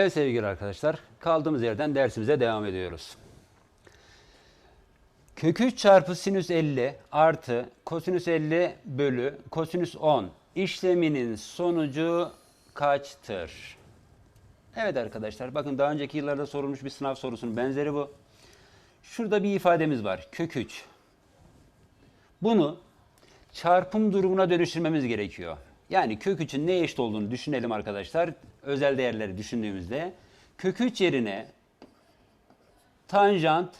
Evet sevgili arkadaşlar, kaldığımız yerden dersimize devam ediyoruz. Kök 3 çarpı sinüs 50 artı kosinüs 50 bölü kosinüs 10 işleminin sonucu kaçtır? Evet arkadaşlar, bakın daha önceki yıllarda sorulmuş bir sınav sorusunun benzeri bu. Şurada bir ifademiz var, kök 3. Bunu çarpım durumuna dönüştürmemiz gerekiyor. Yani kök 3'ün neye eşit olduğunu düşünelim arkadaşlar. Özel değerleri düşündüğümüzde kök 3 yerine tanjant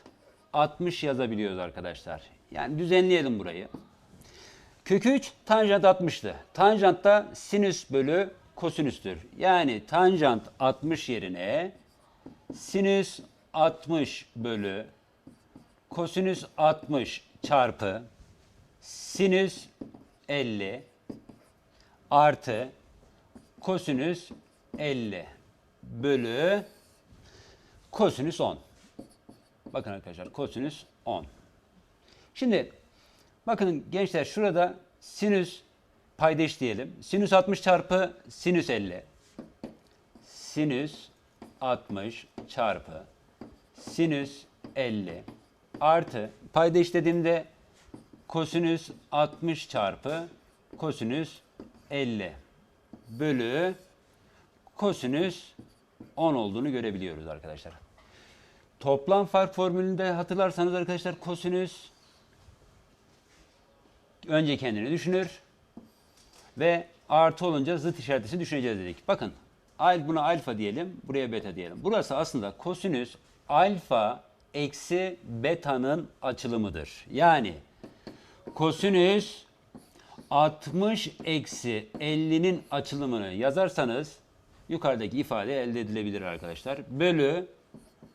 60 yazabiliyoruz arkadaşlar. Yani düzenleyelim burayı. Kök 3 tanjant 60'tı. Tanjant da sinüs bölü kosinüstür. Yani tanjant 60 yerine sinüs 60 bölü kosinüs 60 çarpı sinüs 50 artı kosinüs 50 bölü kosinüs 10. Bakın arkadaşlar kosinüs 10. Şimdi bakın gençler şurada sinüs paydaş diyelim. Sinüs 60 çarpı sinüs 50. Sinüs 60 çarpı sinüs 50 artı paydaş dediğimde kosinüs 60 çarpı kosinüs 50 bölü kosinüs 10 olduğunu görebiliyoruz arkadaşlar. Toplam fark formülünde hatırlarsanız arkadaşlar kosinüs önce kendini düşünür ve artı olunca zıt işaretisi düşüneceğiz dedik. Bakın al buna alfa diyelim, buraya beta diyelim. Burası aslında kosinüs alfa eksi beta'nın açılımıdır. Yani kosinüs 60 eksi 50'nin açılımını yazarsanız yukarıdaki ifade elde edilebilir arkadaşlar. Bölü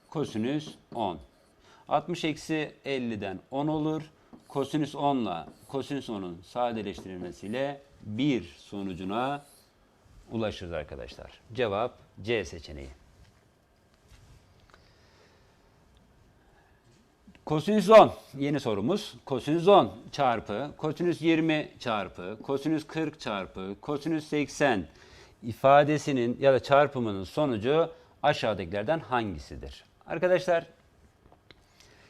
kosinüs 10. 60 eksi 50'den 10 olur. Kosinüs 10 ile kosinüs 10'un sadeleştirilmesiyle 1 sonucuna ulaşırız arkadaşlar. Cevap C seçeneği. Kosinüs 10 yeni sorumuz. Kosinüs 10 çarpı kosinüs 20 çarpı kosinüs 40 çarpı kosinüs 80 ifadesinin ya da çarpımının sonucu aşağıdakilerden hangisidir? Arkadaşlar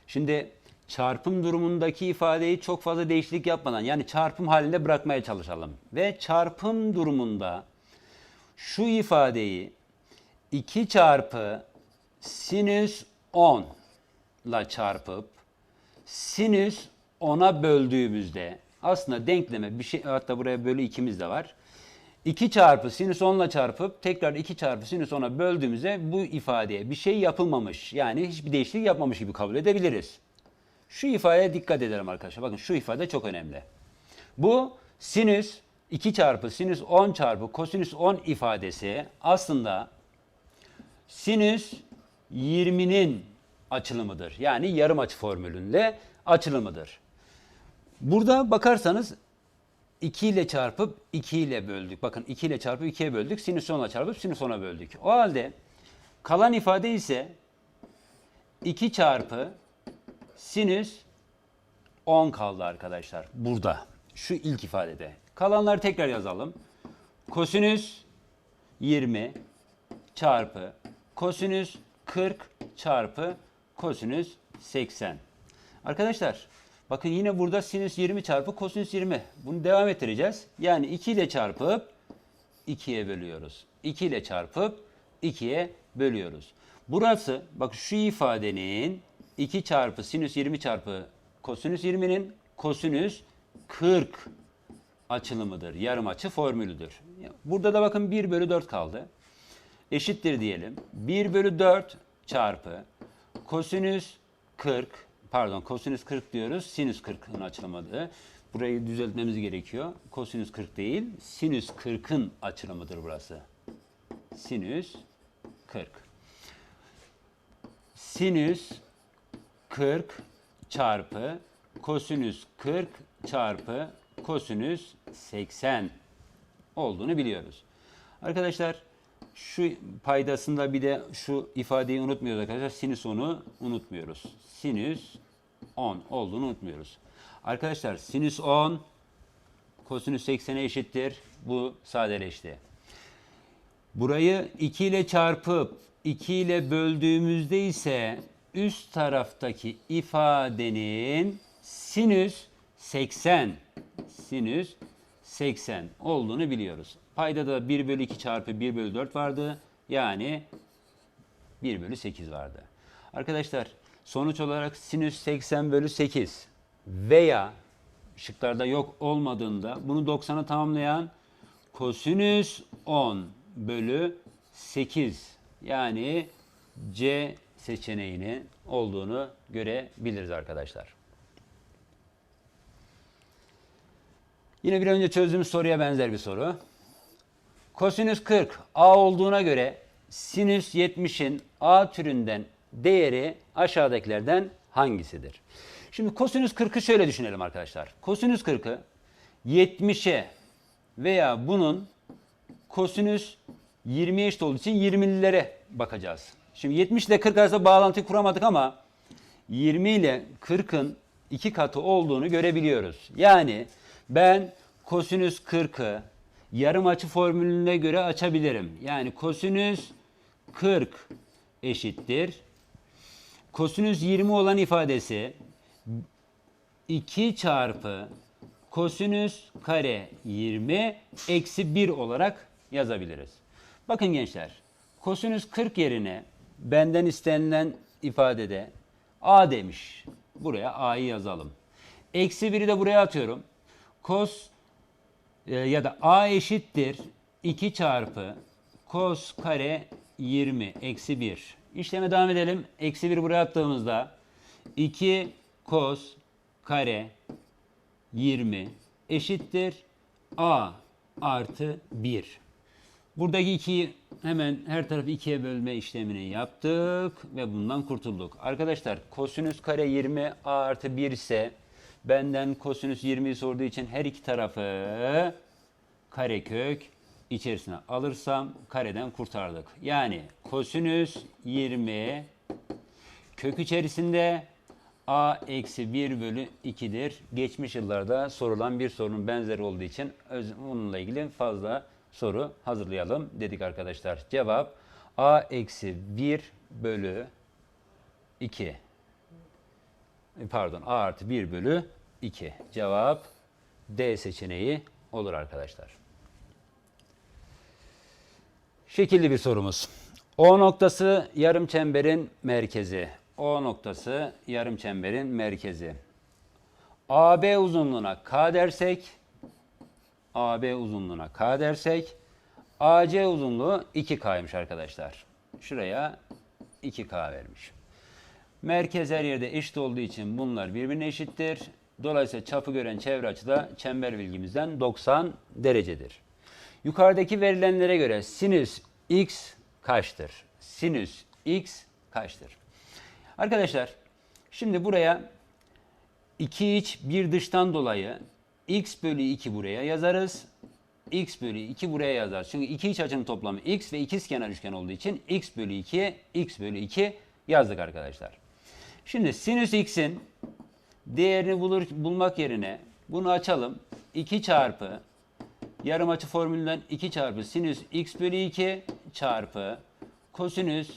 şimdi çarpım durumundaki ifadeyi çok fazla değişiklik yapmadan yani çarpım halinde bırakmaya çalışalım. Ve çarpım durumunda şu ifadeyi 2 çarpı sinüs 10 ile çarpıp sinüs 10'a böldüğümüzde aslında denkleme bir şey hatta buraya bölü 2'miz de var. 2 çarpı sinüs 10 ile çarpıp tekrar 2 çarpı sinüs 10'a böldüğümüzde bu ifadeye bir şey yapılmamış yani hiçbir değişiklik yapmamış gibi kabul edebiliriz. Şu ifadeye dikkat edelim arkadaşlar. Bakın şu ifade çok önemli. Bu sinüs 2 çarpı sinüs 10 çarpı kosinüs 10 ifadesi aslında sinüs 20'nin açılımıdır. Yani yarım açı formülünde açılımıdır. Burada bakarsanız 2 ile çarpıp 2 ile böldük. Bakın 2 ile çarpıp 2'ye böldük. Sinüs 10'la çarpıp sinüs 10'a böldük. O halde kalan ifade ise 2 çarpı sinüs 10 kaldı arkadaşlar. Burada. Şu ilk ifadede. Kalanları tekrar yazalım. Kosinüs 20 çarpı kosinüs 40 çarpı kosinüs 80. Arkadaşlar bakın yine burada sinüs 20 çarpı kosinüs 20. Bunu devam ettireceğiz. Yani 2 ile çarpıp 2'ye bölüyoruz. 2 ile çarpıp 2'ye bölüyoruz. Burası bak şu ifadenin 2 çarpı sinüs 20 çarpı kosinüs 20'nin kosinüs 40 açılımıdır. Yarım açı formülüdür. Burada da bakın 1 bölü 4 kaldı. Eşittir diyelim. 1 bölü 4 çarpı kosinüs 40 pardon kosinüs 40 diyoruz. Sinüs 40'ın açılımıdır. Burayı düzeltmemiz gerekiyor. Kosinüs 40 değil, sinüs 40'ın açılımıdır burası. Sinüs 40. Sinüs 40 çarpı kosinüs 40 çarpı kosinüs 80 olduğunu biliyoruz. Arkadaşlar şu paydasında bir de şu ifadeyi unutmuyoruz arkadaşlar. Sinüs 10'u unutmuyoruz. Sinüs 10 olduğunu unutmuyoruz. Arkadaşlar sinüs 10 kosinüs 80'e eşittir. Bu sadeleşti. Burayı 2 ile çarpıp 2 ile böldüğümüzde ise üst taraftaki ifadenin sinüs 80 sinüs 80 olduğunu biliyoruz. Payda da 1 bölü 2 çarpı 1 bölü 4 vardı. Yani 1 bölü 8 vardı. Arkadaşlar sonuç olarak sinüs 80 bölü 8 veya şıklarda yok olmadığında bunu 90'a tamamlayan kosinüs 10 bölü 8 yani C seçeneğini olduğunu görebiliriz arkadaşlar. Yine bir önce çözdüğümüz soruya benzer bir soru. Kosinüs 40 A olduğuna göre sinüs 70'in A türünden değeri aşağıdakilerden hangisidir? Şimdi kosinüs 40'ı şöyle düşünelim arkadaşlar. Kosinüs 40'ı 70'e veya bunun kosinüs 20'ye eşit olduğu için 20'lilere bakacağız. Şimdi 70 ile 40 arasında bağlantı kuramadık ama 20 ile 40'ın iki katı olduğunu görebiliyoruz. Yani ben kosinüs 40'ı yarım açı formülüne göre açabilirim. Yani kosinüs 40 eşittir. Kosinüs 20 olan ifadesi 2 çarpı kosinüs kare 20 eksi 1 olarak yazabiliriz. Bakın gençler kosinüs 40 yerine benden istenilen ifadede a demiş. Buraya a'yı yazalım. Eksi 1'i de buraya atıyorum. Kos e, ya da a eşittir 2 çarpı kos kare 20 eksi 1. İşleme devam edelim. Eksi 1 buraya attığımızda 2 kos kare 20 eşittir a artı 1. Buradaki 2'yi hemen her tarafı 2'ye bölme işlemini yaptık ve bundan kurtulduk. Arkadaşlar kosinüs kare 20 a artı 1 ise benden kosinüs 20'yi sorduğu için her iki tarafı karekök içerisine alırsam kareden kurtardık. Yani kosinüs 20 kök içerisinde a eksi 1 bölü 2'dir. Geçmiş yıllarda sorulan bir sorunun benzeri olduğu için bununla ilgili fazla soru hazırlayalım dedik arkadaşlar. Cevap a eksi 1 bölü 2. Pardon a artı 1 bölü 2. Cevap D seçeneği olur arkadaşlar. Şekilli bir sorumuz. O noktası yarım çemberin merkezi. O noktası yarım çemberin merkezi. AB uzunluğuna K dersek, AB uzunluğuna K dersek, AC uzunluğu 2K'ymış arkadaşlar. Şuraya 2K vermiş. Merkez her yerde eşit olduğu için bunlar birbirine eşittir. Dolayısıyla çapı gören çevre açı da çember bilgimizden 90 derecedir. Yukarıdaki verilenlere göre sinüs x kaçtır? Sinüs x kaçtır? Arkadaşlar şimdi buraya 2 iç bir dıştan dolayı x bölü 2 buraya yazarız. x bölü 2 buraya yazarız. Çünkü iki iç açının toplamı x ve ikizkenar üçgen olduğu için x bölü 2 x bölü 2 yazdık arkadaşlar. Şimdi sinüs x'in değerini bulur, bulmak yerine bunu açalım. 2 çarpı yarım açı formülünden 2 çarpı sinüs x bölü 2 çarpı kosinüs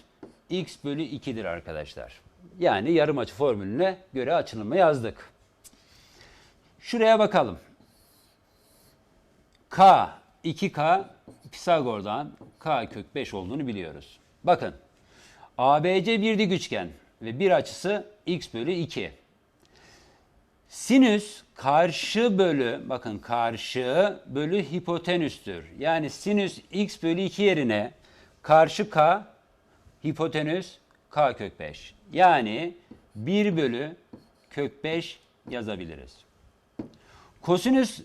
x bölü 2'dir arkadaşlar. Yani yarım açı formülüne göre açılımı yazdık. Şuraya bakalım. K 2K Pisagor'dan K kök 5 olduğunu biliyoruz. Bakın ABC bir dik üçgen ve bir açısı x bölü 2. Sinüs karşı bölü bakın karşı bölü hipotenüstür. Yani sinüs x bölü 2 yerine karşı k hipotenüs k kök 5. Yani 1 bölü kök 5 yazabiliriz. Kosinüs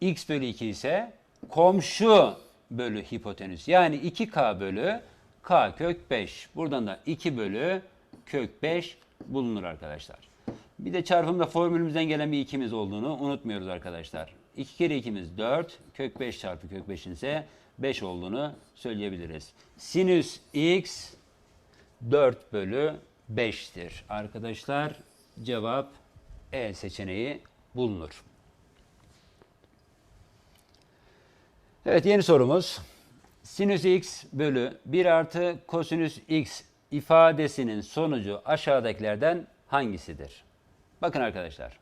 x bölü 2 ise komşu bölü hipotenüs. Yani 2k bölü k kök 5. Buradan da 2 bölü kök 5 bulunur arkadaşlar. Bir de çarpımda formülümüzden gelen bir ikimiz olduğunu unutmuyoruz arkadaşlar. 2 kere 2'miz 4, kök 5 çarpı kök 5'in ise 5 olduğunu söyleyebiliriz. Sinüs x 4 bölü 5'tir. Arkadaşlar cevap E seçeneği bulunur. Evet yeni sorumuz. sinüs x bölü 1 artı kosinüs x ifadesinin sonucu aşağıdakilerden hangisidir? Bakın arkadaşlar.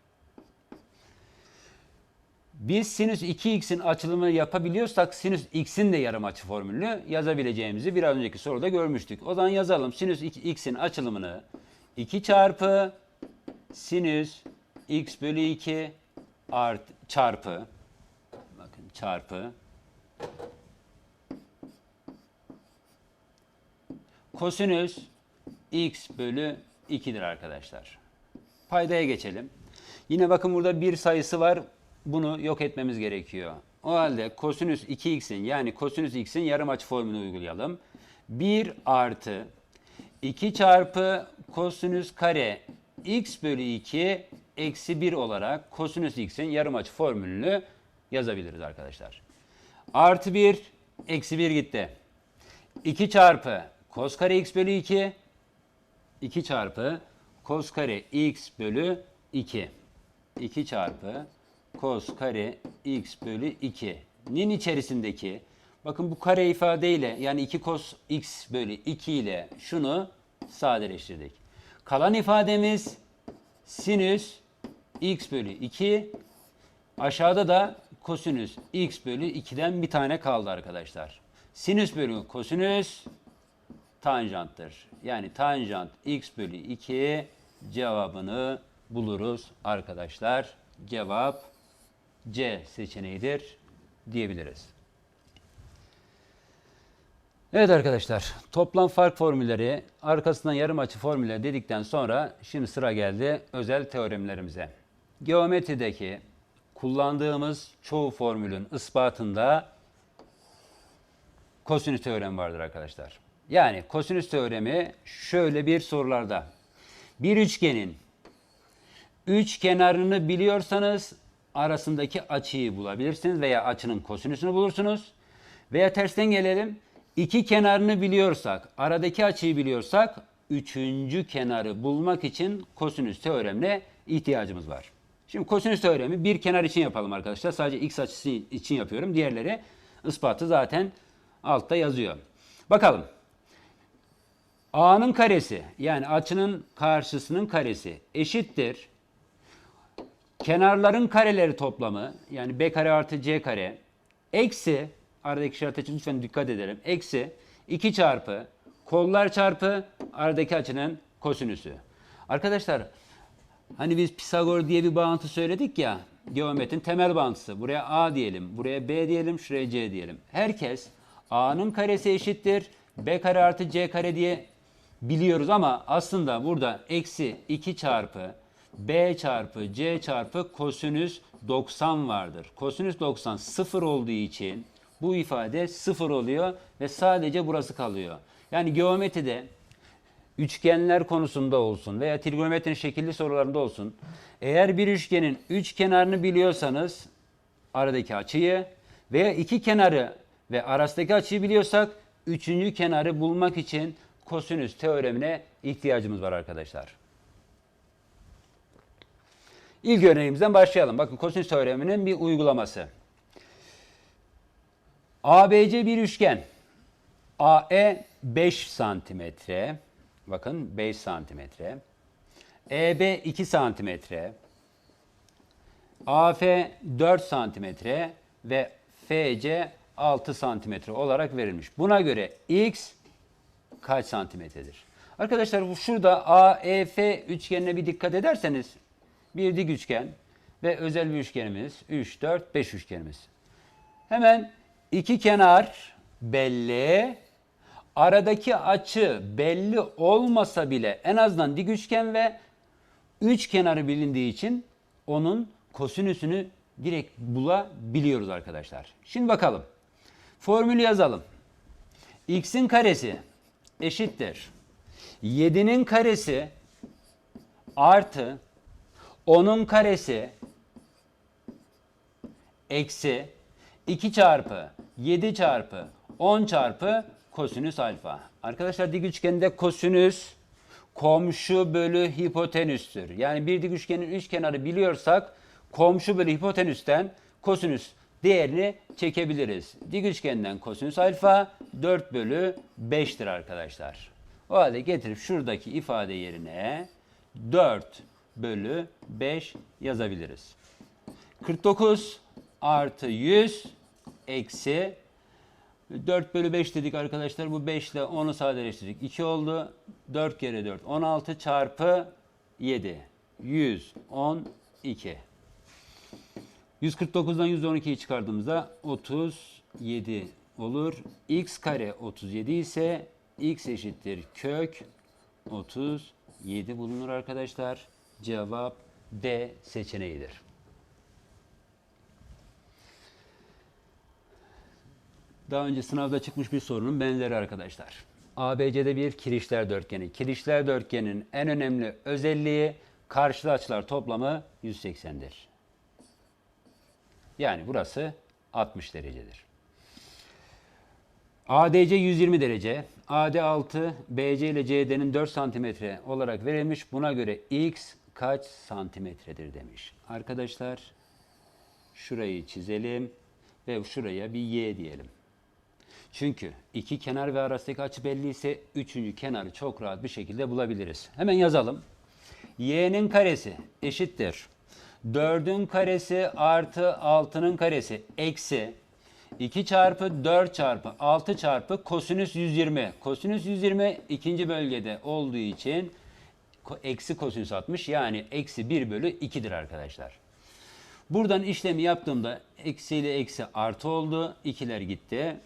Biz sinüs 2x'in açılımını yapabiliyorsak sinüs x'in de yarım açı formülünü yazabileceğimizi biraz önceki soruda görmüştük. O zaman yazalım. Sinüs x'in açılımını 2 çarpı sinüs x bölü 2 art çarpı bakın çarpı kosinüs x bölü 2'dir arkadaşlar. Paydaya geçelim. Yine bakın burada bir sayısı var. Bunu yok etmemiz gerekiyor. O halde kosinüs 2x'in yani kosinüs x'in yarım açı formülünü uygulayalım. 1 artı 2 çarpı kosinüs kare x bölü 2 eksi 1 olarak kosinüs x'in yarım açı formülünü yazabiliriz arkadaşlar. Artı 1 eksi 1 gitti. 2 çarpı kos kare x bölü 2 2 çarpı kos kare x bölü 2. 2 çarpı kos kare x bölü 2'nin içerisindeki bakın bu kare ifadeyle yani 2 kos x bölü 2 ile şunu sadeleştirdik. Kalan ifademiz sinüs x bölü 2 aşağıda da kosinüs x bölü 2'den bir tane kaldı arkadaşlar. Sinüs bölü kosinüs tanjanttır. Yani tanjant x bölü 2 cevabını buluruz arkadaşlar. Cevap C seçeneğidir diyebiliriz. Evet arkadaşlar toplam fark formülleri arkasından yarım açı formülleri dedikten sonra şimdi sıra geldi özel teoremlerimize. Geometrideki kullandığımız çoğu formülün ispatında kosinüs teoremi vardır arkadaşlar. Yani kosinüs teoremi şöyle bir sorularda. Bir üçgenin üç kenarını biliyorsanız arasındaki açıyı bulabilirsiniz veya açının kosinüsünü bulursunuz. Veya tersten gelelim. İki kenarını biliyorsak, aradaki açıyı biliyorsak üçüncü kenarı bulmak için kosinüs teoremine ihtiyacımız var. Şimdi kosinüs teoremi bir kenar için yapalım arkadaşlar. Sadece x açısı için yapıyorum. Diğerleri ispatı zaten altta yazıyor. Bakalım. A'nın karesi yani açının karşısının karesi eşittir. Kenarların kareleri toplamı yani B kare artı C kare eksi aradaki işaret için lütfen dikkat edelim. Eksi 2 çarpı kollar çarpı aradaki açının kosinüsü. Arkadaşlar hani biz Pisagor diye bir bağıntı söyledik ya geometrin temel bağıntısı. Buraya A diyelim, buraya B diyelim, şuraya C diyelim. Herkes A'nın karesi eşittir B kare artı C kare diye biliyoruz ama aslında burada eksi 2 çarpı B çarpı C çarpı kosinüs 90 vardır. Kosinüs 90 sıfır olduğu için bu ifade sıfır oluyor ve sadece burası kalıyor. Yani geometride üçgenler konusunda olsun veya trigonometrinin şekilli sorularında olsun. Eğer bir üçgenin üç kenarını biliyorsanız aradaki açıyı veya iki kenarı ve arasındaki açıyı biliyorsak üçüncü kenarı bulmak için kosinüs teoremine ihtiyacımız var arkadaşlar. İlk örneğimizden başlayalım. Bakın kosinüs teoreminin bir uygulaması. ABC bir üçgen. AE 5 santimetre. Bakın 5 santimetre. EB 2 santimetre. AF 4 santimetre ve FC 6 santimetre olarak verilmiş. Buna göre X kaç santimetredir? Arkadaşlar bu şurada AEF üçgenine bir dikkat ederseniz bir dik üçgen ve özel bir üçgenimiz 3, 4, 5 üçgenimiz. Hemen iki kenar belli. Aradaki açı belli olmasa bile en azından dik üçgen ve üç kenarı bilindiği için onun kosinüsünü direkt bulabiliyoruz arkadaşlar. Şimdi bakalım. Formülü yazalım. X'in karesi eşittir. 7'nin karesi artı 10'un karesi eksi 2 çarpı 7 çarpı 10 çarpı kosinüs alfa. Arkadaşlar dik üçgende kosinüs komşu bölü hipotenüstür. Yani bir dik üçgenin üç kenarı biliyorsak komşu bölü hipotenüsten kosinüs değerini çekebiliriz. Dik üçgenden kosinüs alfa 4 bölü 5'tir arkadaşlar. O halde getirip şuradaki ifade yerine 4 bölü 5 yazabiliriz. 49 artı 100 eksi 4 bölü 5 dedik arkadaşlar. Bu 5 ile 10'u sadeleştirdik. 2 oldu. 4 kere 4. 16 çarpı 7. 112. 149'dan 112'yi çıkardığımızda 37 olur. x kare 37 ise x eşittir kök 37 bulunur arkadaşlar. Cevap D seçeneğidir. Daha önce sınavda çıkmış bir sorunun benzeri arkadaşlar. ABC'de bir kirişler dörtgeni. Kirişler dörtgenin en önemli özelliği karşılı açılar toplamı 180'dir. Yani burası 60 derecedir. ADC 120 derece, AD 6, BC ile CD'nin 4 santimetre olarak verilmiş. Buna göre X kaç santimetredir demiş. Arkadaşlar şurayı çizelim ve şuraya bir Y diyelim. Çünkü iki kenar ve arasındaki açı belli ise üçüncü kenarı çok rahat bir şekilde bulabiliriz. Hemen yazalım. Y'nin karesi eşittir. 4'ün karesi artı 6'nın karesi eksi 2 çarpı 4 çarpı 6 çarpı kosinüs 120. Kosinüs 120 ikinci bölgede olduğu için eksi kosinüs 60 yani eksi 1 bölü 2'dir arkadaşlar. Buradan işlemi yaptığımda eksi ile eksi artı oldu. İkiler gitti.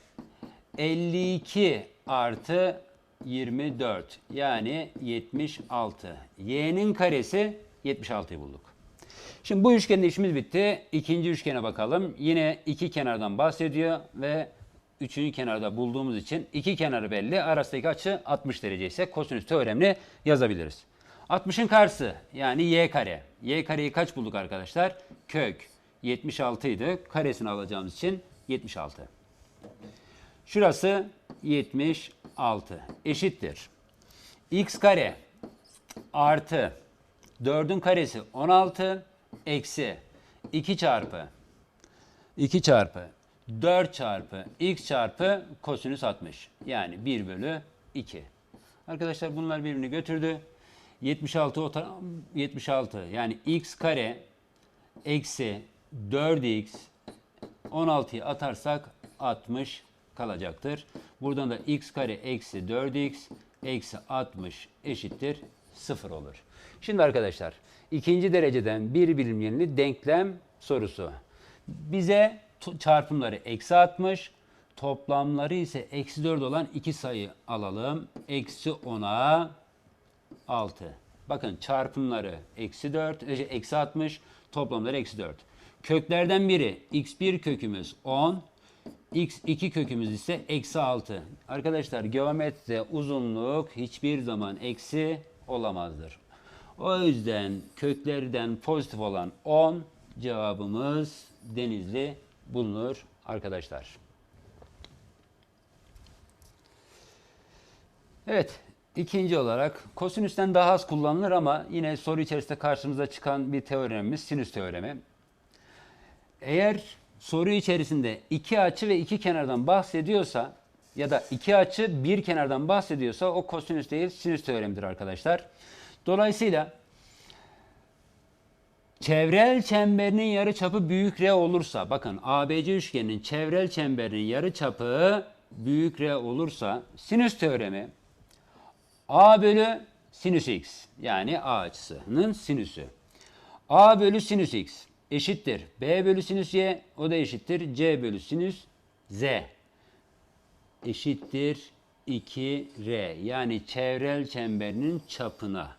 52 artı 24 yani 76. Y'nin karesi 76'yı bulduk. Şimdi bu üçgende işimiz bitti. İkinci üçgene bakalım. Yine iki kenardan bahsediyor ve üçüncü kenarda bulduğumuz için iki kenarı belli. Arasındaki açı 60 derece ise kosinüs teoremini yazabiliriz. 60'ın karşısı yani y kare. Y kareyi kaç bulduk arkadaşlar? Kök 76 idi. Karesini alacağımız için 76. Şurası 76 eşittir. x kare artı 4'ün karesi 16 eksi 2 çarpı 2 çarpı 4 çarpı x çarpı kosinüs 60. Yani 1 bölü 2. Arkadaşlar bunlar birbirini götürdü. 76 o tara- 76 yani x kare eksi 4x 16'yı atarsak 60 kalacaktır. Buradan da x kare eksi 4x eksi 60 eşittir 0 olur. Şimdi arkadaşlar ikinci dereceden bir bilinmeyenli denklem sorusu. Bize çarpımları eksi 60, toplamları ise eksi 4 olan iki sayı alalım. Eksi 10'a 6. Bakın çarpımları eksi 4, e, eksi 60, toplamları eksi 4. Köklerden biri x1 kökümüz 10, x2 kökümüz ise eksi 6. Arkadaşlar geometride uzunluk hiçbir zaman eksi olamazdır. O yüzden köklerden pozitif olan 10 cevabımız denizli bulunur arkadaşlar. Evet, ikinci olarak kosinüsten daha az kullanılır ama yine soru içerisinde karşımıza çıkan bir teoremimiz sinüs teoremi. Eğer soru içerisinde iki açı ve iki kenardan bahsediyorsa ya da iki açı bir kenardan bahsediyorsa o kosinüs değil sinüs teoremidir arkadaşlar. Dolayısıyla çevrel çemberinin yarıçapı büyük R olursa bakın ABC üçgeninin çevrel çemberinin yarıçapı büyük R olursa sinüs teoremi A bölü sinüs x yani A açısının sinüsü. A bölü sinüs x eşittir. B bölü sinüs y o da eşittir. C bölü sinüs z eşittir 2R. Yani çevrel çemberinin çapına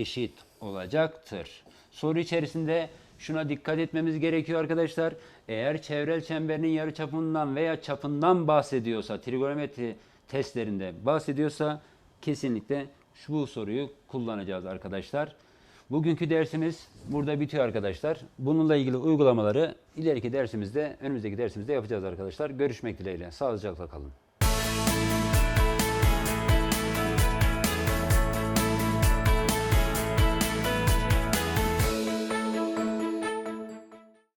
eşit olacaktır. Soru içerisinde şuna dikkat etmemiz gerekiyor arkadaşlar. Eğer çevrel çemberinin yarıçapından veya çapından bahsediyorsa, trigonometri testlerinde bahsediyorsa kesinlikle şu bu soruyu kullanacağız arkadaşlar. Bugünkü dersimiz burada bitiyor arkadaşlar. Bununla ilgili uygulamaları ileriki dersimizde, önümüzdeki dersimizde yapacağız arkadaşlar. Görüşmek dileğiyle. Sağlıcakla kalın.